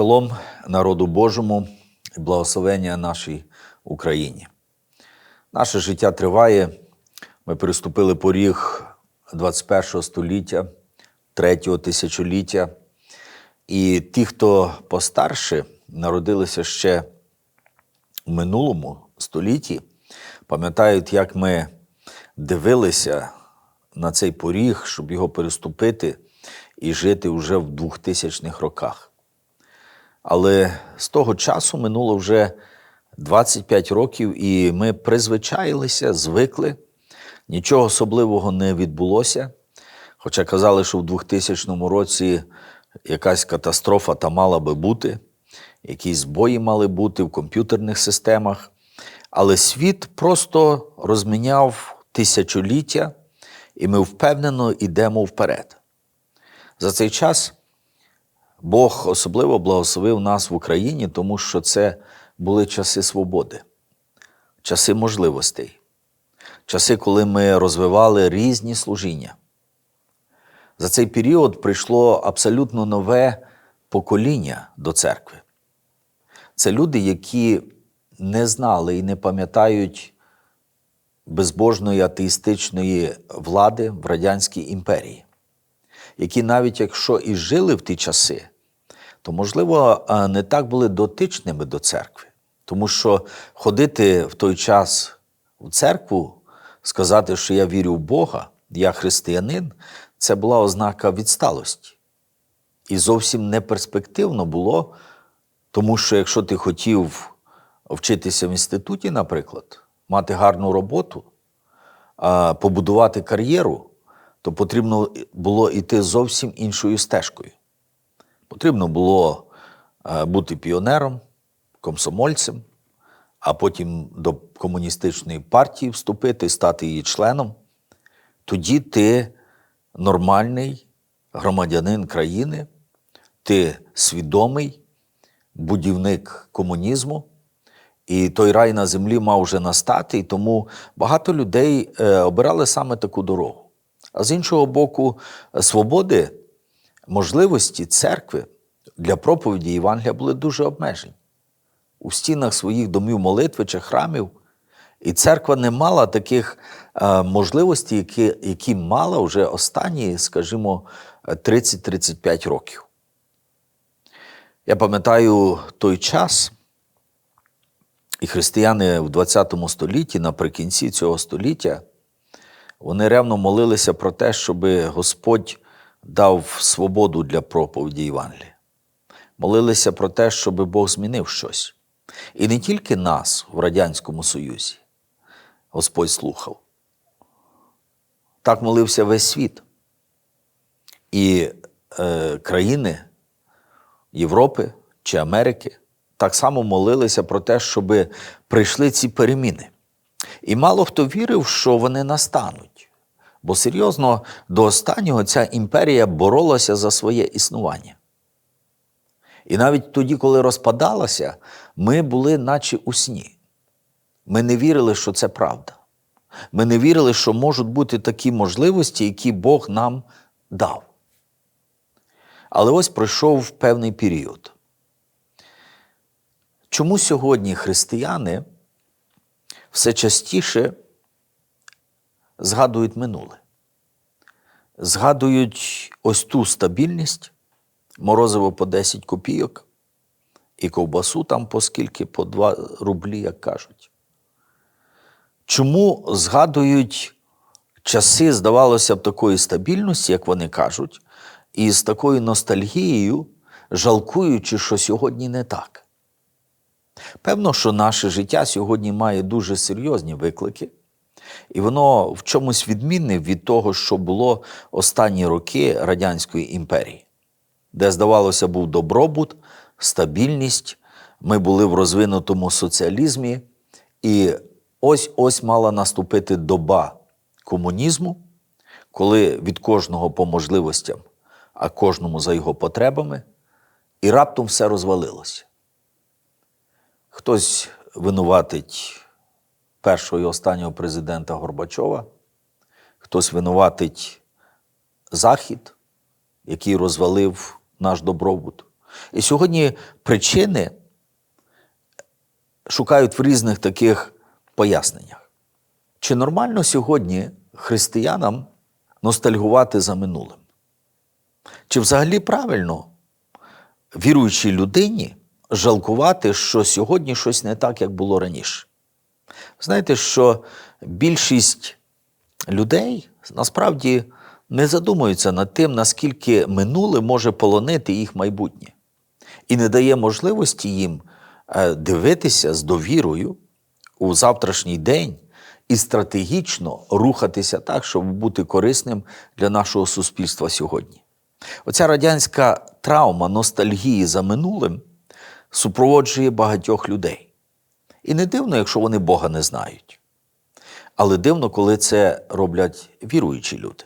Шалом народу Божому і благословення нашій Україні. Наше життя триває. Ми переступили поріг 21 століття, третього тисячоліття. І ті, хто постарше, народилися ще в минулому столітті, пам'ятають, як ми дивилися на цей поріг, щоб його переступити і жити вже в 2000-х роках. Але з того часу минуло вже 25 років, і ми призвичаїлися, звикли. Нічого особливого не відбулося. Хоча казали, що в 2000 році якась катастрофа та мала би бути, якісь збої мали бути в комп'ютерних системах. Але світ просто розміняв тисячоліття, і ми впевнено йдемо вперед. За цей час Бог особливо благословив нас в Україні, тому що це були часи свободи, часи можливостей, часи, коли ми розвивали різні служіння. За цей період прийшло абсолютно нове покоління до церкви. Це люди, які не знали і не пам'ятають безбожної атеїстичної влади в Радянській імперії, які навіть якщо і жили в ті часи, то, можливо, не так були дотичними до церкви. Тому що ходити в той час в церкву, сказати, що я вірю в Бога, я християнин, це була ознака відсталості. І зовсім не перспективно було, тому що якщо ти хотів вчитися в інституті, наприклад, мати гарну роботу, побудувати кар'єру, то потрібно було йти зовсім іншою стежкою. Потрібно було бути піонером, комсомольцем, а потім до комуністичної партії вступити, стати її членом. Тоді ти нормальний громадянин країни, ти свідомий будівник комунізму, і той рай на землі мав вже настати, і тому багато людей е, обирали саме таку дорогу. А з іншого боку, свободи, можливості церкви для проповіді Євангелія були дуже обмежені. У стінах своїх домів молитви чи храмів, і церква не мала таких е, можливостей, які, які мала вже останні, скажімо, 30-35 років. Я пам'ятаю той час, і християни в 20 столітті, наприкінці цього століття, вони ревно молилися про те, щоб Господь дав свободу для проповіді Євангелія. Молилися про те, щоб Бог змінив щось. І не тільки нас в Радянському Союзі Господь слухав. Так молився весь світ. І е, країни Європи чи Америки так само молилися про те, щоб прийшли ці переміни. І мало хто вірив, що вони настануть. Бо серйозно до останнього ця імперія боролася за своє існування. І навіть тоді, коли розпадалася, ми були наче у сні. Ми не вірили, що це правда. Ми не вірили, що можуть бути такі можливості, які Бог нам дав. Але ось пройшов певний період. Чому сьогодні християни все частіше згадують минуле? Згадують ось ту стабільність, морозиво по 10 копійок, і ковбасу там по скільки, по 2 рублі, як кажуть. Чому згадують часи, здавалося б, такої стабільності, як вони кажуть, і з такою ностальгією, жалкуючи, що сьогодні не так? Певно, що наше життя сьогодні має дуже серйозні виклики, і воно в чомусь відмінне від того, що було останні роки Радянської імперії, де, здавалося, був добробут, стабільність, ми були в розвинутому соціалізмі, і ось ось мала наступити доба комунізму, коли від кожного по можливостям, а кожному за його потребами, і раптом все розвалилося. Хтось винуватить першого і останнього президента Горбачова, хтось винуватить Захід, який розвалив наш добробут. І сьогодні причини шукають в різних таких поясненнях. Чи нормально сьогодні християнам ностальгувати за минулим? Чи взагалі правильно віруючій людині жалкувати, що сьогодні щось не так, як було раніше? Знаєте, що більшість людей насправді не задумуються над тим, наскільки минуле може полонити їх майбутнє, і не дає можливості їм е, дивитися з довірою у завтрашній день і стратегічно рухатися так, щоб бути корисним для нашого суспільства сьогодні. Оця радянська травма ностальгії за минулим супроводжує багатьох людей. І не дивно, якщо вони Бога не знають. Але дивно, коли це роблять віруючі люди.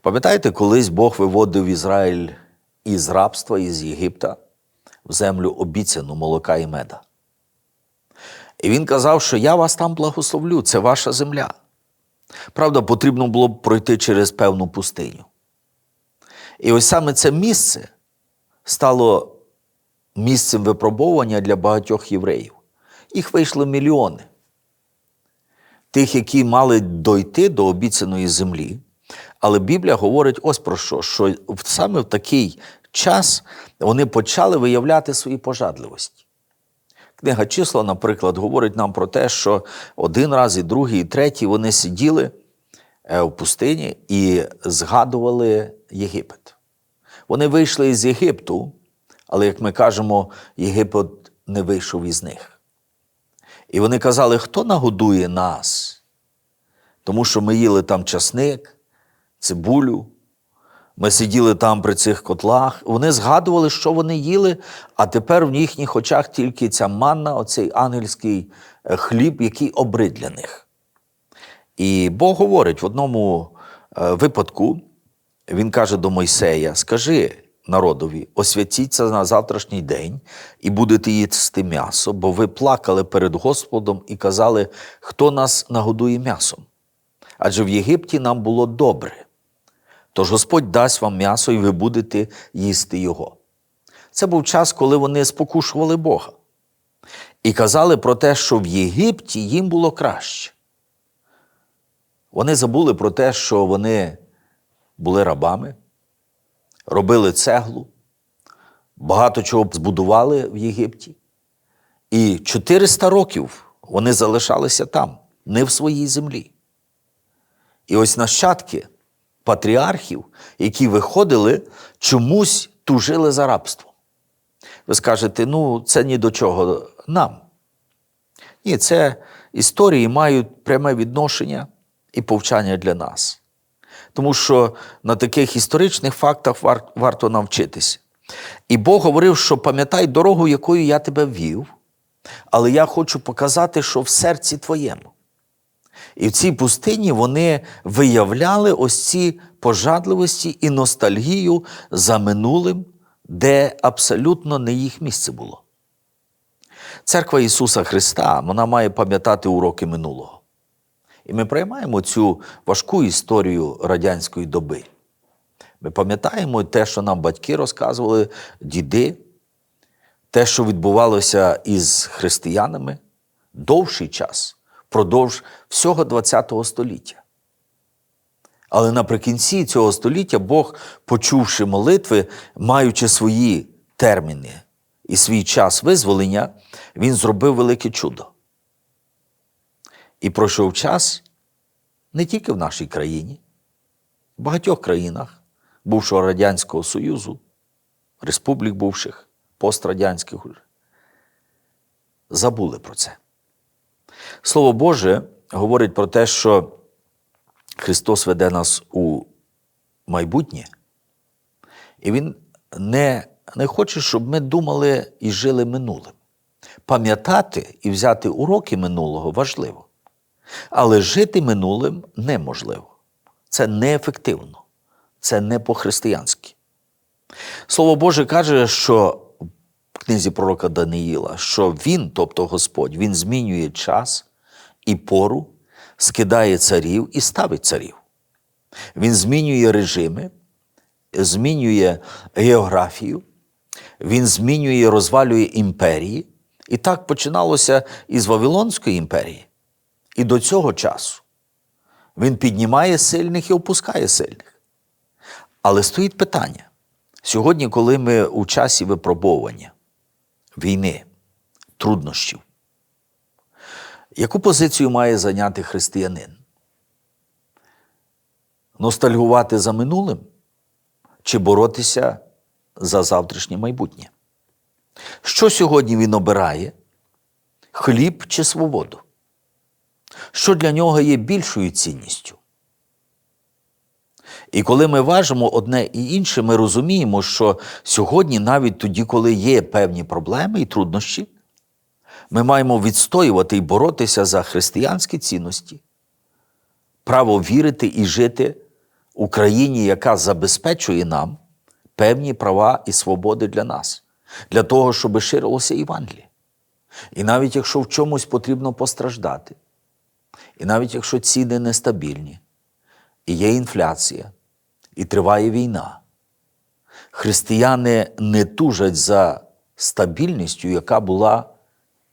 Пам'ятаєте, колись Бог виводив Ізраїль із рабства, із Єгипта в землю обіцяну молока і меда. І він казав, що я вас там благословлю, це ваша земля. Правда, потрібно було б пройти через певну пустиню. І ось саме це місце стало місцем випробовування для багатьох євреїв. Їх вийшли мільйони. Тих, які мали дойти до обіцяної землі. Але Біблія говорить ось про що: що саме в такий час вони почали виявляти свої пожадливості. Книга числа, наприклад, говорить нам про те, що один раз, і другий, і третій вони сиділи е, в пустині і згадували Єгипет. Вони вийшли із Єгипту, але, як ми кажемо, Єгипет не вийшов із них. І вони казали, хто нагодує нас? Тому що ми їли там часник, цибулю, ми сиділи там при цих котлах. Вони згадували, що вони їли, а тепер в їхніх очах тільки ця манна, оцей ангельський е, хліб, який обрид для них. І Бог говорить в одному е, випадку, він каже до Мойсея: скажи народові, освятіться на завтрашній день і будете їсти м'ясо, бо ви плакали перед Господом і казали, хто нас нагодує м'ясом. Адже в Єгипті нам було добре. Тож Господь дасть вам м'ясо, і ви будете їсти його. Це був час, коли вони спокушували Бога. І казали про те, що в Єгипті їм було краще. Вони забули про те, що вони були рабами, робили цеглу, багато чого збудували в Єгипті. І 400 років вони залишалися там, не в своїй землі. І ось нащадки патріархів, які виходили, чомусь тужили за рабством. Ви скажете, ну, це ні до чого нам. Ні, це історії мають пряме відношення і повчання для нас. Тому що на таких історичних фактах вар- варто навчитися. І Бог говорив, що пам'ятай дорогу, якою я тебе ввів, але я хочу показати, що в серці твоєму. І в цій пустині вони виявляли ось ці пожадливості і ностальгію за минулим, де абсолютно не їх місце було. Церква Ісуса Христа вона має пам'ятати уроки минулого. І ми приймаємо цю важку історію радянської доби. Ми пам'ятаємо те, що нам батьки розказували, діди, те, що відбувалося із християнами довший час, впродовж всього ХХ століття. Але наприкінці цього століття Бог, почувши молитви, маючи свої терміни і свій час визволення, Він зробив велике чудо. І пройшов час не тільки в нашій країні, в багатьох країнах бувшого Радянського Союзу, республік бувших, пострадянських, забули про це. Слово Боже говорить про те, що Христос веде нас у майбутнє, і Він не, не хоче, щоб ми думали і жили минулим. Пам'ятати і взяти уроки минулого важливо, але жити минулим неможливо. Це неефективно, це не по-християнськи. Слово Боже каже, що в книзі пророка Даниїла, що Він, тобто Господь, Він змінює час і пору, скидає царів і ставить царів. Він змінює режими, змінює географію, він змінює, розвалює імперії. І так починалося із Вавилонської імперії. І до цього часу він піднімає сильних і опускає сильних. Але стоїть питання: сьогодні, коли ми у часі випробовування, війни, труднощів, яку позицію має зайняти християнин? Ностальгувати за минулим чи боротися за завтрашнє майбутнє? Що сьогодні він обирає? Хліб чи свободу? Що для нього є більшою цінністю? І коли ми важимо одне і інше, ми розуміємо, що сьогодні, навіть тоді, коли є певні проблеми і труднощі, ми маємо відстоювати і боротися за християнські цінності, право вірити і жити в країні, яка забезпечує нам певні права і свободи для нас, для того, щоб ширилося Євангеліє. І навіть якщо в чомусь потрібно постраждати, і навіть якщо ціни нестабільні, і є інфляція, і триває війна, християни не тужать за стабільністю, яка була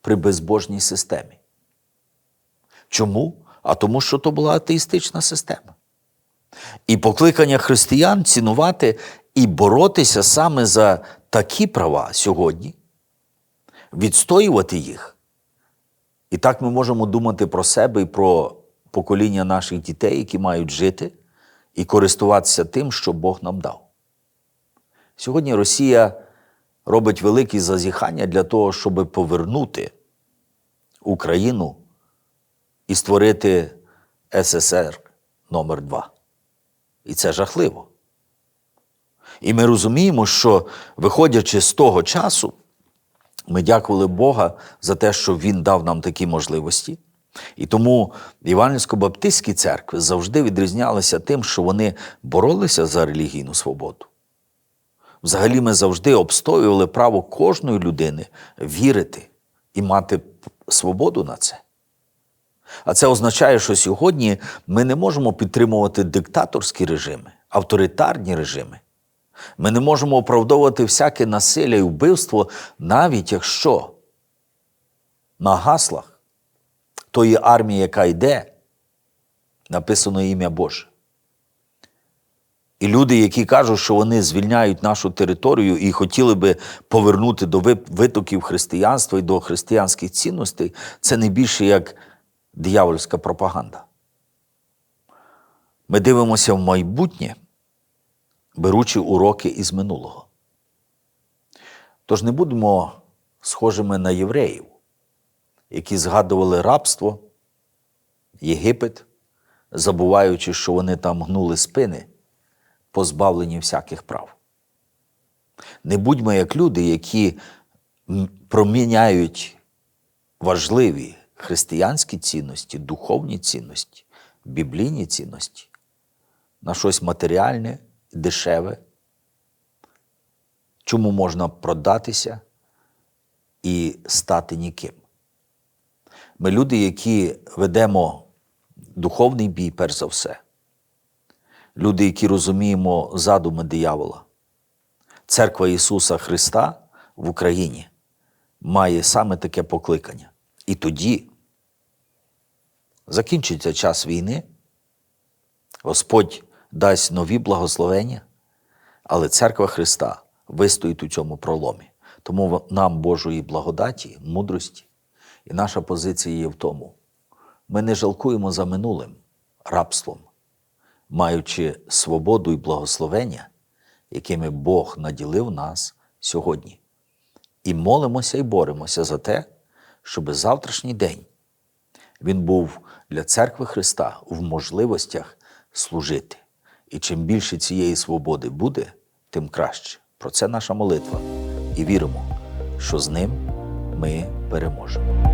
при безбожній системі. Чому? А тому, що то була атеїстична система. І покликання християн цінувати і боротися саме за такі права сьогодні, відстоювати їх. І так ми можемо думати про себе і про покоління наших дітей, які мають жити і користуватися тим, що Бог нам дав. Сьогодні Росія робить великі зазіхання для того, щоб повернути Україну і створити СССР номер 2 І це жахливо. І ми розуміємо, що виходячи з того часу, ми дякували Бога за те, що Він дав нам такі можливості. І тому Івангельсько-Баптистські церкви завжди відрізнялися тим, що вони боролися за релігійну свободу. Взагалі, ми завжди обстоювали право кожної людини вірити і мати свободу на це. А це означає, що сьогодні ми не можемо підтримувати диктаторські режими, авторитарні режими. Ми не можемо оправдовувати всяке насилля і вбивство, навіть якщо на гаслах тої армії, яка йде, написано ім'я Боже. І люди, які кажуть, що вони звільняють нашу територію і хотіли би повернути до витоків християнства і до християнських цінностей, це не більше як диявольська пропаганда. Ми дивимося в майбутнє, беручи уроки із минулого. Тож не будемо схожими на євреїв, які згадували рабство, Єгипет, забуваючи, що вони там гнули спини, позбавлені всяких прав. Не будьмо як люди, які проміняють важливі християнські цінності, духовні цінності, біблійні цінності на щось матеріальне, дешеве, чому можна продатися і стати ніким. Ми люди, які ведемо духовний бій, перш за все. Люди, які розуміємо задуми диявола. Церква Ісуса Христа в Україні має саме таке покликання. І тоді закінчиться час війни, Господь дасть нові благословення, але церква Христа вистоїть у цьому проломі. Тому нам Божої благодаті, мудрості, і наша позиція є в тому. Ми не жалкуємо за минулим рабством, маючи свободу і благословення, якими Бог наділив нас сьогодні. І молимося і боремося за те, щоб завтрашній день він був для церкви Христа в можливостях служити. І чим більше цієї свободи буде, тим краще. Про це наша молитва. І віримо, що з ним ми переможемо.